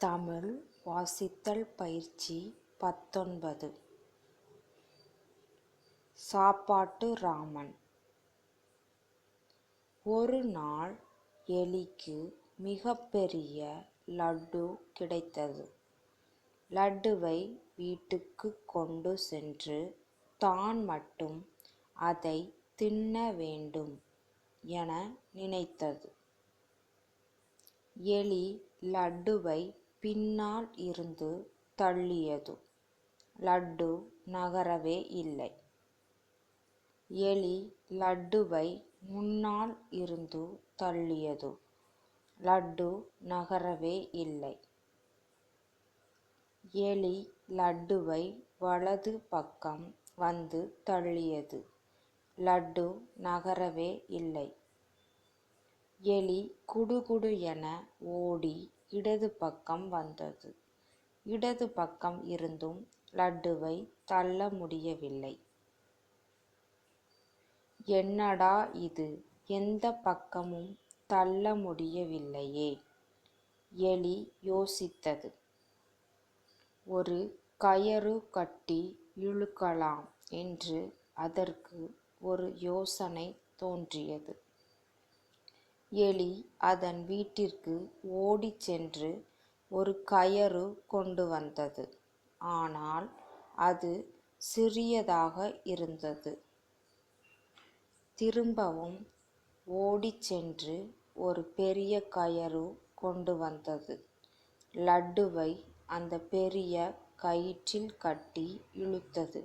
தமிழ் வாசித்தல் பயிற்சி பத்தொன்பது சாப்பாட்டு ராமன் ஒரு நாள் எலிக்கு மிகப்பெரிய லட்டு கிடைத்தது. லட்டுவை வீட்டுக்கு கொண்டு சென்று தான் மட்டும் அதை தின்ன வேண்டும் என நினைத்தது. எலி லட்டுவை பின்னால் இருந்து தள்ளியது. லட்டு நகரவே இல்லை. எலி லட்டுவை முன்னால் இருந்து தள்ளியது. லட்டு நகரவே இல்லை. எலி லட்டுவை வலது பக்கம் வந்து தள்ளியது. லட்டு நகரவே இல்லை. எலி குடுகுடு என ஓடி இடது பக்கம் வந்தது. இடது பக்கம் இருந்தும் லட்டுவை தள்ள முடியவில்லை. என்னடா இது எந்த பக்கமும் தள்ள முடியவில்லையே. எலி யோசித்தது. ஒரு கயறு கட்டி இழுக்கலாம் என்று அதற்கு ஒரு யோசனை தோன்றியது. எலி அதன் வீட்டிற்கு ஓடிச் சென்று ஒரு கயிறு கொண்டு வந்தது. ஆனால் அது சிறியதாக இருந்தது. திரும்பவும் ஓடிச் சென்று ஒரு பெரிய கயிறு கொண்டு வந்தது. லட்டுவை அந்தப் பெரிய கயிற்றில் கட்டி இழுத்தது.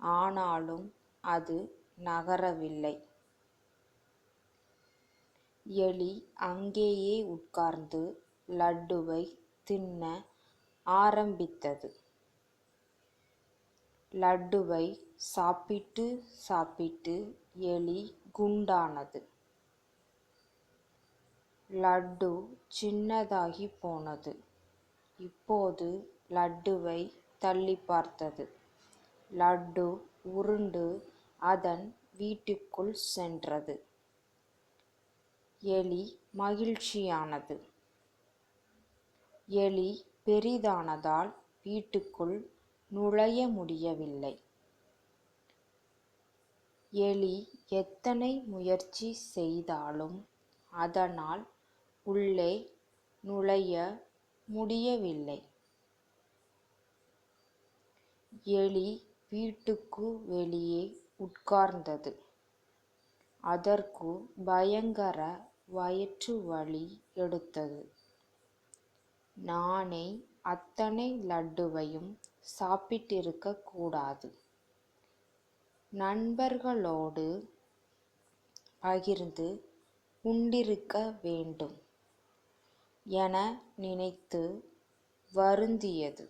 ஆனாலும் அது நகரவில்லை. எலி அங்கேயே உட்கார்ந்து லட்டுவைத் தின்ன ஆரம்பித்தது. லட்டுவை சாப்பிட்டு சாப்பிட்டு எலி குண்டானது. லட்டு சின்னதாகிப் போனது. இப்போது லட்டுவைத் தள்ளிப் பார்த்தது. லட்டு உருண்டு அதன் வீட்டுக்குள் சென்றது. எலி மகிழ்ச்சியானது. எலி பெரிதானதால் வீட்டுக்குள் நுழைய முடியவில்லை. எலி எத்தனை முயற்சி செய்தாலும் அதனால் உள்ளே நுழைய முடியவில்லை. எலி வீட்டுக்கு வெளியே உட்கார்ந்தது. அதற்கு பயங்கர வயிற்று வழி எடுத்தது. நானே அத்தனை லட்டுவையும் சாப்பிட்டிருக்கக் கூடாது. நண்பர்களோடு பகிர்ந்து உண்டிருக்க வேண்டும் என நினைத்து வருந்தியது.